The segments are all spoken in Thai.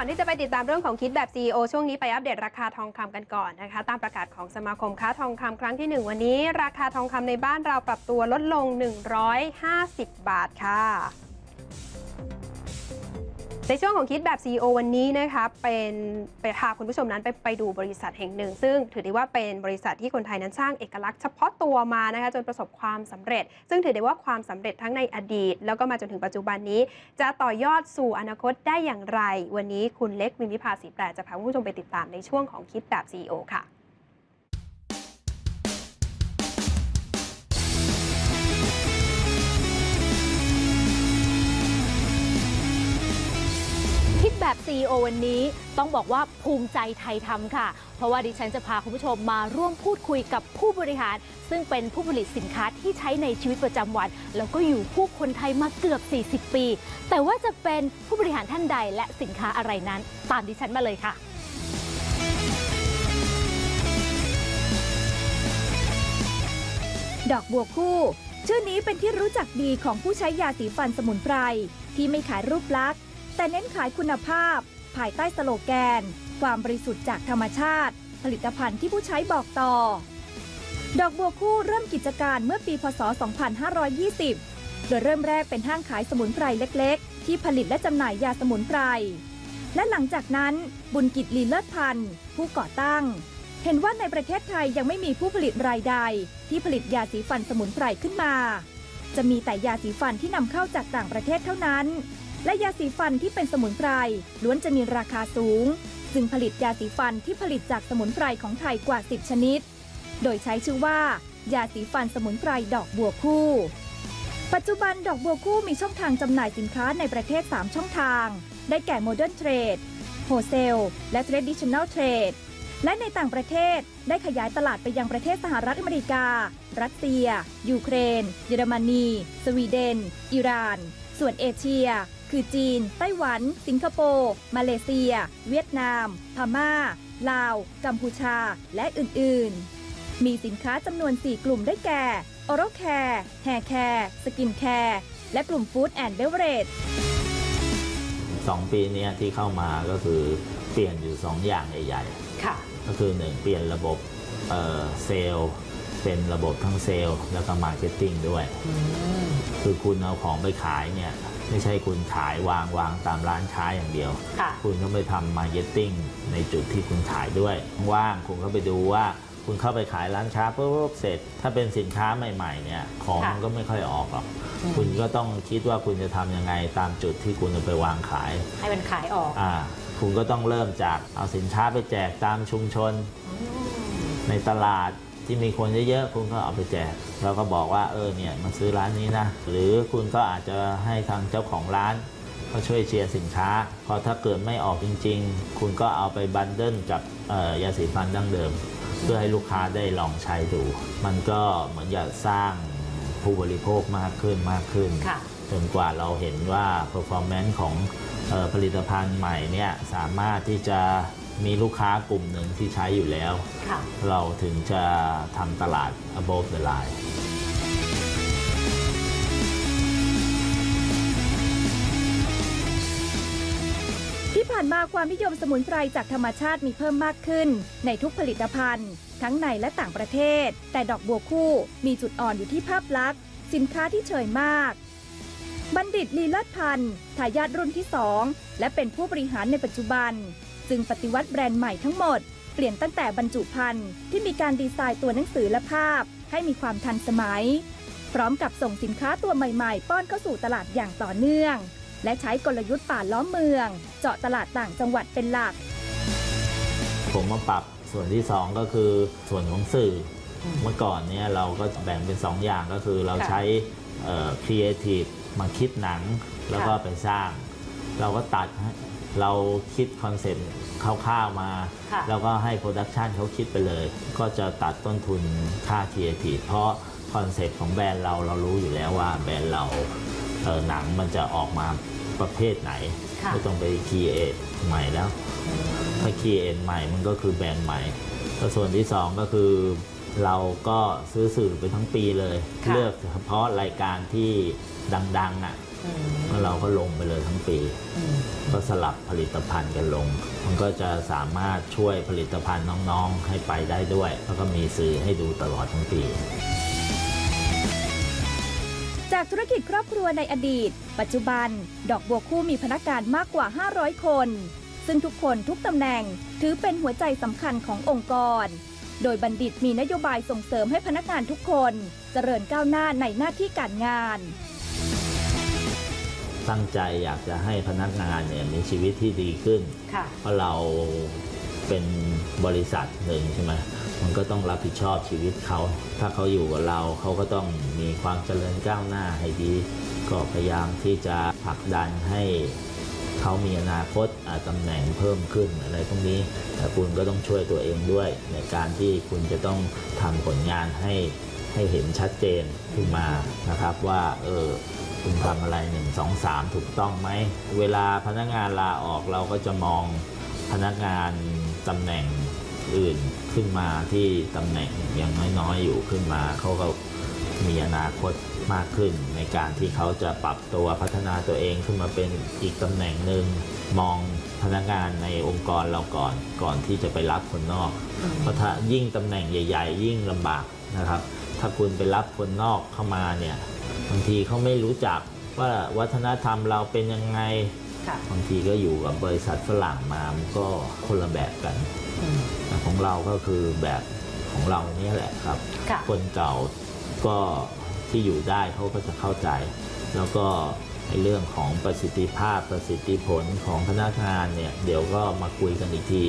ก่อนที่จะไปติดตามเรื่องของคิดแบบ CEO ช่วงนี้ไปอัปเดตราคาทองคำกันก่อนนะคะ ตามประกาศของสมาคมค้าทองคำครั้งที่ 1 วันนี้ ราคาทองคำในบ้านเราปรับตัวลดลง 150 บาทค่ะ ในช่วงของคิดแบบ CEO วันนี้นะคะเป็นไปพาคุณผู้ชมนั้นไปไปดูบริษัทแห่งหนึ่ง ซึ่งถือได้ว่าเป็นบริษัทที่คนไทยนั้นสร้างเอกลักษณ์เฉพาะตัวมานะคะจนประสบความสำเร็จ ซึ่งถือได้ว่าความสำเร็จทั้งในอดีต แล้วก็มาจนถึงปัจจุบันนี้ จะต่อยอดสู่อนาคตได้อย่างไร วันนี้คุณเล็กวิมิภาสีแปรจะพาคุณผู้ชมไปติดตามในช่วงของคิดแบบ CEO ค่ะ คิดแบบ CEO วันนี้ต้องบอกว่าภูมิใจไทยทำค่ะ เพราะว่าดิฉันจะพาคุณผู้ชมมาร่วมพูดคุยกับผู้บริหาร ซึ่งเป็นผู้ผลิตสินค้าที่ใช้ในชีวิตประจำวัน แล้วก็อยู่คู่คนไทยมาเกือบ 40 ปี แต่ว่าจะเป็นผู้บริหารท่านใดและสินค้าอะไรนั้น ตามดิฉันมาเลยค่ะดอกบัวคู่ ชื่อนี้เป็นที่รู้จักดีของผู้ใช้ยาสีฟันสมุนไพรที่ไม่ขายรูปลักษณ์ แต่เน้นขายคุณภาพ ภายใต้สโลแกน ความบริสุทธิ์จากธรรมชาติ ผลิตภัณฑ์ที่ผู้ใช้บอกต่อ ดอกบัวคู่เริ่มกิจการเมื่อปีพศ 2520 โดยเริ่มแรกเป็นห้างขายสมุนไพรเล็กๆ ที่ผลิตและจำหน่ายยาสมุนไพร และหลังจากนั้นบุญกิจลีเลิศพันธ์ผู้ก่อตั้ง เห็นว่าในประเทศไทยยังไม่มีผู้ผลิตรายใด ที่ผลิตยาสีฟันสมุนไพรขึ้นมา จะมีแต่ยาสีฟันที่นำเข้าจากต่างประเทศเท่านั้น และยาสีฟันที่เป็นสมุนไพรล้วนจะมีราคาสูง จึงผลิตยาสีฟันที่ผลิตจากสมุนไพรของไทยกว่า 10 ชนิด โดยใช้ชื่อว่า ยาสีฟันสมุนไพรดอกบัวคู่ ปัจจุบันดอกบัวคู่มีช่องทางจำหน่ายสินค้าในประเทศ 3 ช่องทาง ได้แก่ Modern Trade Wholesale และ Traditional Trade และในต่างประเทศได้ขยายตลาดไปยังประเทศสหรัฐอเมริกา รัสเซีย ยูเครน เยอรมนี สวีเดน อิหร่าน ส่วนเอเชีย คือจีน ไต้หวัน สิงคโปร์ มาเลเซีย เวียดนาม พม่า ลาว กัมพูชา และอื่น ๆ มีสินค้าจำนวน 4 กลุ่มได้แก่ Oral Care Hair Care Skin Care และกลุ่ม Food and Beverage สองปีเนี้ยที่เข้ามาก็คือเปลี่ยนอยู่สองอย่างใหญ่ค่ะๆก็คือหนึ่งเปลี่ยนระบบเอ่อเซลล์เป็นระบบทั้งเซลล์แล้วก็มาร์เก็ตติ้งด้วย คือคุณเอาของไปขายเนี่ย ไม่ใช่คุณขายวางวางตามร้านค้าอย่างเดียวค่ะคุณต้องไปทำมาร์เก็ตติ้งในจุดที่คุณขายด้วย ว่างคุณก็ไปดูว่าคุณเข้าไปขายร้านค้าปุ๊บเสร็จ ถ้าเป็นสินค้าใหม่ๆเนี่ยของค่ะมันก็ไม่ค่อยออกหรอกคุณก็ต้องคิดว่าคุณจะทำยังไงตามจุดที่คุณจะไปวางขาย ให้มันขายออกอ่าคุณก็ต้องเริ่มจากเอาสินค้าไปแจกตามชุมชน ในตลาด ที่มีคนเยอะๆคุณก็เอาไปแจกแล้วก็บอกว่าเออเนี่ยมาซื้อร้านนี้นะ หรือคุณก็อาจจะให้ทางเจ้าของร้านเขาช่วยเชียร์สินค้า พอถ้าเกิดไม่ออกจริง ๆ คุณก็เอาไปบันเดิลกับเอ่อยาสีฟันดั้งเดิม เพื่อให้ลูกค้าได้ลองใช้ดู มันก็เหมือนอยากสร้างผู้บริโภคมากขึ้นมากขึ้นค่ะจนกว่าเราเห็นว่า performance ของเออผลิตภัณฑ์ใหม่เนี่ยสามารถที่จะ มีลูกค้ากลุ่มหนึ่งที่ใช้อยู่แล้วค่ะเราถึงจะทำตลาด above the line ที่ผ่านมาความนิยมสมุนไพรจากธรรมชาติมีเพิ่มมากขึ้น ในทุกผลิตภัณฑ์ ทั้งในและต่างประเทศ แต่ดอกบัวคู่มีจุดอ่อนอยู่ที่ภาพลักษณ์ สินค้าที่เฉยมาก บัณฑิตลีเลิศพันธ์ทายาทรุ่นที่2และเป็นผู้บริหารในปัจจุบัน จึงปฏิวัติแบรนด์ใหม่ทั้งหมด เปลี่ยนตั้งแต่บรรจุภัณฑ์ที่มีการดีไซน์ตัวหนังสือและภาพ ให้มีความทันสมัย พร้อมกับส่งสินค้าตัวใหม่ๆ ป้อนเข้าสู่ตลาดอย่างต่อเนื่อง และใช้กลยุทธ์ป่าล้อมเมือง เจาะตลาดต่างจังหวัดเป็นหลัก ผมมาปรับส่วนที่ 2 ก็คือส่วนของสื่อ เมื่อก่อนเนี่ยเราก็แบ่งเป็น 2 อย่างก็คือเราใช้ครีเอทีฟมาคิดหนังแล้วก็ไปสร้าง เราก็ตัด เราคิดคอนเซ็ปต์คร่าวๆมา ค่ะแล้วก็ให้โปรดักชันเขาคิดไปเลย ก็จะตัดต้นทุนค่าครีเอทีฟเพราะคอนเซ็ปต์ของแบรนด์เราเรารู้อยู่แล้วว่าแบรนด์เราเอ่อหนังมันจะออกมาประเภทไหน ค่ะ ไม่ต้องไปครีเอทใหม่แล้ว ถ้าครีเอทใหม่มันก็คือแบรนด์ใหม่แล้วส่วนที่สองก็คือ เราก็ซื้อสื่อไปทั้งปีเลย ค่ะ เลือกเฉพาะรายการที่ดังๆอะ แล้วเราก็ลงไปเลยทั้งปี ก็สลับผลิตภัณฑ์กันลง มันก็จะสามารถช่วยผลิตภัณฑ์น้องๆ ให้ไปได้ด้วย แล้วก็มีสื่อให้ดูตลอดทั้งปี จากธุรกิจครอบครัวในอดีต ปัจจุบัน ดอกบัวคู่มีพนักงานมากกว่า 500 คน ซึ่งทุกคนทุกตำแหน่งถือเป็นหัวใจสำคัญขององค์กร โดยบัณฑิตมีนโยบายส่งเสริมให้พนักงานทุกคน เจริญก้าวหน้าในหน้าที่การงาน ตั้งใจอยากจะให้พนักงานเนี่ยมีชีวิตที่ดีขึ้น ค่ะ เพราะเราเป็นบริษัทหนึ่งใช่ไหมมันก็ต้องรับผิดชอบชีวิตเขา ถ้าเขาอยู่กับเราเขาก็ต้องมีความเจริญก้าวหน้าให้ดี ก็พยายามที่จะผลักดันให้เขามีอนาคตอ่าตำแหน่งเพิ่มขึ้นอะไรพวกนี้แต่คุณก็ต้องช่วยตัวเองด้วย ในการที่คุณจะต้องทำผลงานให้ให้เห็นชัดเจนขึ้นมานะครับว่าเออ คุณทำอะไรหนึ่งสองสามถูกต้องไหม เวลาพนักงานลาออกเราก็จะมองพนักงานตำแหน่งอื่นขึ้นมาที่ตำแหน่งยังน้อยๆอยู่ขึ้นมาเขาก็มีอนาคตมากขึ้น ในการที่เขาจะปรับตัวพัฒนาตัวเองขึ้นมาเป็นอีกตำแหน่งหนึ่งมองพนักงานในองค์กรเราก่อนก่อนที่จะไปรับคนนอก เพราะถ้ายิ่งตำแหน่งใหญ่ ๆ ยิ่งลำบากนะครับ ถ้าคุณไปรับคนนอกเข้ามาเนี่ย บางทีเขาไม่รู้จักว่าวัฒนธรรมเราเป็นยังไงค่ะบางทีก็อยู่กับบริษัทฝรั่งมามันก็คนละแบบกันแต่ของเราก็คือแบบของเราเนี่ยแหละครับค่ะคนเก่าก็ที่อยู่ได้เขาก็จะเข้าใจ แล้วก็ในเรื่องของประสิทธิภาพประสิทธิผลของพนักงานเนี่ยเดี๋ยวก็มาคุยกันอีกที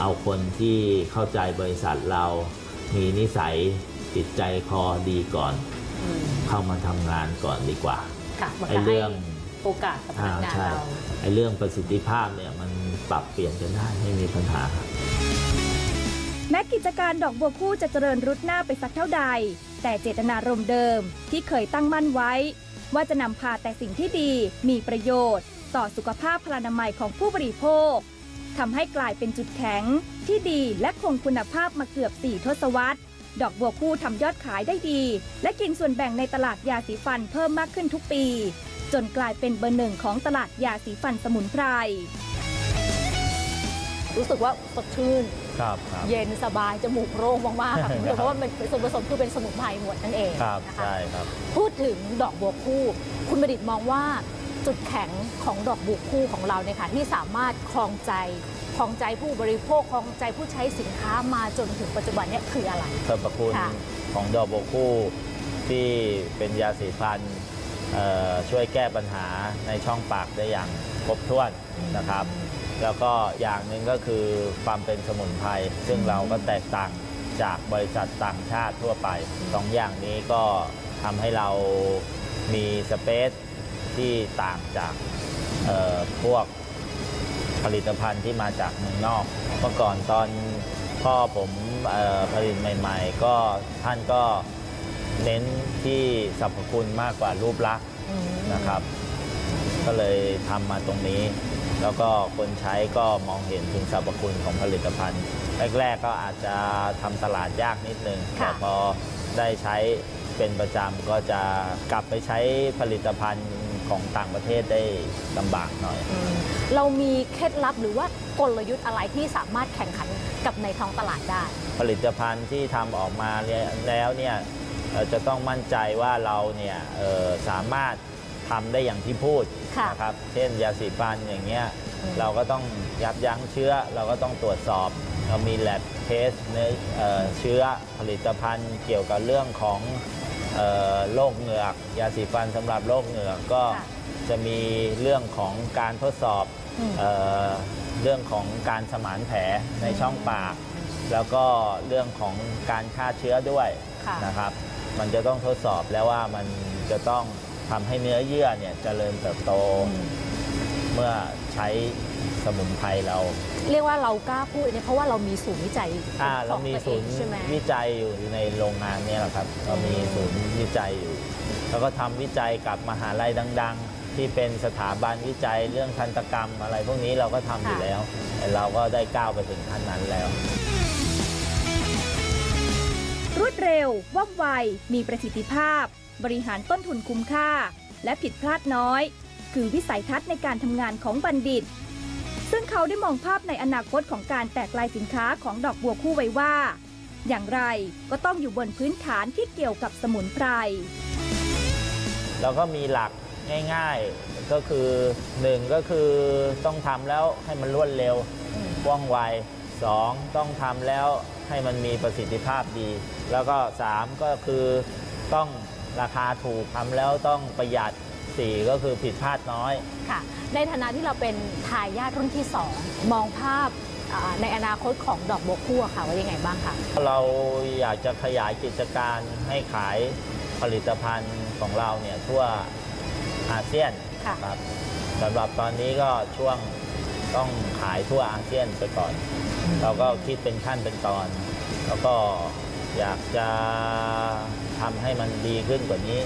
เอาคนที่เข้าใจบริษัทเรามีนิสัยจิตใจคอดีก่อน เข้ามาทำงานก่อนดีกว่าค่ะมันไอ้ก็ให้เรื่องโอกาสกับพอ่านักงานใช่เราไอ้เรื่องประสิทธิภาพเนี่ยมันปรับเปลี่ยนกันได้ไม่มีปัญหาแม้กิจการดอกบัวคู่จะเจริญรุดหน้าไปสักเท่าใด แต่เจตนารมณ์เดิมที่เคยตั้งมั่นไว้ ว่าจะนำพาแต่สิ่งที่ดีมีประโยชน์ ต่อสุขภาพพลานามัยของผู้บริโภคทำให้กลายเป็นจุดแข็งที่ดีและคงคุณภาพมาเกือบ4ทศวรรษ ดอกบัวคู่ทำยอดขายได้ดี และกินส่วนแบ่งในตลาดยาสีฟันเพิ่มมากขึ้นทุกปี จนกลายเป็นเบอร์หนึ่งของตลาดยาสีฟันสมุนไพร รู้สึกว่าสดชื่น ครับครับ เย็นสบายจมูกโล่งมากๆค่ะคุณผู้ชมเพราะว่ามันส่วนผสมคือเป็นสมุนไพรหมดนั่นเองครับ นะคะ ใช่ครับ พูดถึงดอกบัวคู่ คุณประดิษฐ์มองว่า จุดแข็งของดอกบัวคู่ของเราเนี่ยค่ะที่สามารถครองใจครองใจผู้บริโภคครองใจผู้ใช้สินค้ามาจนถึงปัจจุบันเนี่ยคืออะไรสรรพคุณของดอกโบวคู่ที่เป็นยาสีฟันช่วยแก้ปัญหาในช่องปากได้อย่างครบถ้วนนะครับ แล้วก็อย่างหนึ่งก็คือความเป็นสมุนไพรซึ่งเราก็แตกต่างจากบริษัทต่างชาติทั่วไปสองอย่างนี้ก็ทำให้เรามีสเปซ ที่ต่างจากเอ่อพวกผลิตภัณฑ์ที่มาจากเมืองนอก เมื่อก่อนตอนพ่อผมเอ่อผลิตใหม่ ๆ ก็ท่านก็เน้นที่สรรพคุณมากกว่ารูปลักษณ์นะครับ ก็เลยทำมาตรงนี้ แล้วก็คนใช้ก็มองเห็นถึงสรรพคุณของผลิตภัณฑ์ แรกๆก็อาจจะทำตลาดยากนิดนึงค่ะแต่พอได้ใช้เป็นประจำก็จะกลับไปใช้ผลิตภัณฑ์ ของต่างประเทศได้ลำบากหน่อยอืมเรามีเคล็ดลับหรือว่ากลยุทธ์อะไรที่สามารถแข่งขันกับในท้องตลาดได้ ผลิตภัณฑ์ที่ทำออกมาเนี่ยแล้วเนี่ยเอ่อจะต้องมั่นใจว่าเราเนี่ยเอ่อสามารถทำได้อย่างที่พูดค่ะนะครับ เช่นยาสีฟันอย่างเงี้ยอืมเราก็ต้องยับยั้งเชื้อ เราก็ต้องตรวจสอบ เรามี lab test เนื้อเอ่อเชื้อผลิตภัณฑ์เกี่ยวกับเรื่องของเอ่อ โรคเหงือก ยาสีฟันสำหรับโรคเหงือกก็ค่ะจะมีเรื่องของการทดสอบอืมเอ่อเรื่องของการสมานแผลในช่องปาก แล้วก็เรื่องของการฆ่าเชื้อด้วยค่ะนะครับ มันจะต้องทดสอบแล้วว่ามันจะต้องทำให้เนื้อเยื่อเนี่ยเจริญเติบโตอืมเมื่อใช้ สมุนไพรเราเรียกว่าเรากล้าพูดเนี่ยเพราะว่าเรามีศูนย์วิจัยอ่าขเราองมีตัวศูเอนงย์ใช่ไหมวิจัยอยู่ในโรงงานเนี่ยแหละครับ เรามีศูนย์วิจัยอยู่ แล้วก็ทำวิจัยกับมหาลัยดัง ๆ ที่เป็นสถาบันวิจัยเรื่องทันตกรรมอะไรพวกนี้เราก็ทำอยู่แล้วแต่เราก็ได้ก้าวไปถึงขั้นนั้นแล้ว รวดเร็ว ว่องไว มีประสิทธิภาพ บริหารต้นทุนคุ้มค่า และผิดพลาดน้อย คือวิสัยทัศน์ในการทำงานของบัณฑิต ซึ่งเขาได้มองภาพในอนาคตของการแตกลายสินค้าของดอกบัวคู่ไว้ว่า อย่างไรก็ต้องอยู่บนพื้นฐานที่เกี่ยวกับสมุนไพรเราก็มีหลักง่ายๆก็คือหนึ่งก็คือต้องทำแล้วให้มันรวดเร็วว่องไวสองต้องทำแล้วให้มันมีประสิทธิภาพดี แล้วก็สามก็คือต้องราคาถูกทำแล้วต้องประหยัด สี่ก็คือผิดพลาดน้อย ค่ะ ในฐานะที่เราเป็นทายาทรุ่นที่ 2 มองภาพอ่าในอนาคตของดอกบัวคู่อะค่ะว่ายังไงบ้างคะเราอยากจะขยายกิจการให้ขายผลิตภัณฑ์ของเราเนี่ยทั่วอาเซียนค่ะ ครับสำหรับตอนนี้ก็ช่วงต้องขายทั่วอาเซียนไปก่อน เราก็คิดเป็นขั้นเป็นตอน แล้วก็อยากจะทำให้มันดีขึ้นกว่านี้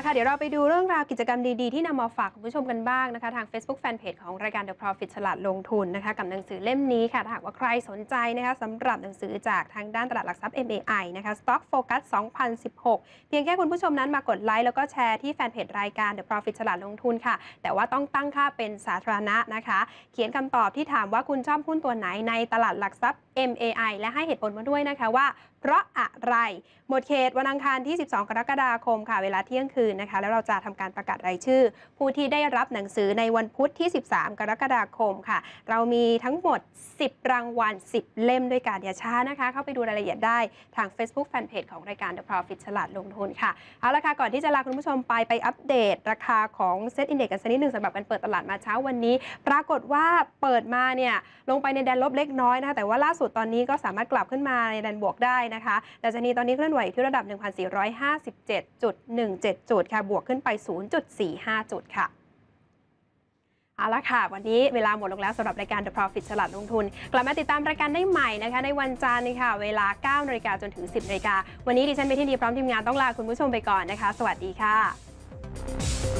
ละค่ะ เดี๋ยวเราไปดูเรื่องราวกิจกรรมดีๆ ที่นำมาฝากคุณผู้ชมกันบ้างนะคะ ทาง Facebook Fanpage ของรายการ The Profit ฉลาดลงทุนนะคะกับหนังสือเล่มนี้ค่ะถ้าหากว่าใครสนใจนะคะสำหรับหนังสือจากทางด้านตลาดหลักทรัพย์ MAI นะคะ Stock Focus 2016 เพียงแค่คุณผู้ชมนั้นมากดไลค์แล้วก็แชร์ที่แฟนเพจรายการ The Profit ฉลาดลงทุนค่ะ แต่ว่าต้องตั้งค่าเป็นสาธารณะนะคะ เขียนคำตอบที่ถามว่าคุณชอบหุ้นตัวไหนในตลาดหลักทรัพย์ MAI และให้เหตุผลมาด้วยนะคะว่า เพราะอะไรหมดเขตวันอังคารที่ 12 กรกฎาคมค่ะเวลาเที่ยงคืนนะคะ แล้วเราจะทำการประกาศรายชื่อ ผู้ที่ได้รับหนังสือในวันพุธที่ 13 กรกฎาคมค่ะ เรามีทั้งหมด 10 รางวัล 10 เล่มด้วยกันอย่าช้านะคะ เข้าไปดูรายละเอียดได้ทาง Facebook Fanpage ของรายการ The Profit ฉลาดลงทุนค่ะ เอาละค่ะ ก่อนที่จะลาคุณผู้ชมไปไปอัปเดต ราคาของเซ็ตอินเด็กซ์กันสักนิดหนึ่งสำหรับการเปิดตลาดมาเช้าวันนี้ ปรากฏว่าเปิดมาเนี่ยลงไปในแดนลบเล็กน้อยนะคะแต่ว่าล่าสุดตอนนี้ก็สามารถกลับขึ้นมาในแดนบวกได้นะคะดัชนีตอนนี้เคลื่อนไหวอยู่ที่ระดับ 1,457.17 จุดดค่ะ บวกขึ้นไป 0.45 จุดค่ะเอาละค่ะ วันนี้เวลาหมดลงแล้วสำหรับรายการ The Profit ฉลาดลงทุน กลับมาติดตามรายการได้ใหม่นะคะ ในวันจันทร์ค่ะ เวลา 9นาฬิกาจนถึง 10นาฬิกาวันนี้ดิฉันเมทินีพร้อมทีมงานต้องลาคุณผู้ชมไปก่อนนะคะ สวัสดีค่ะ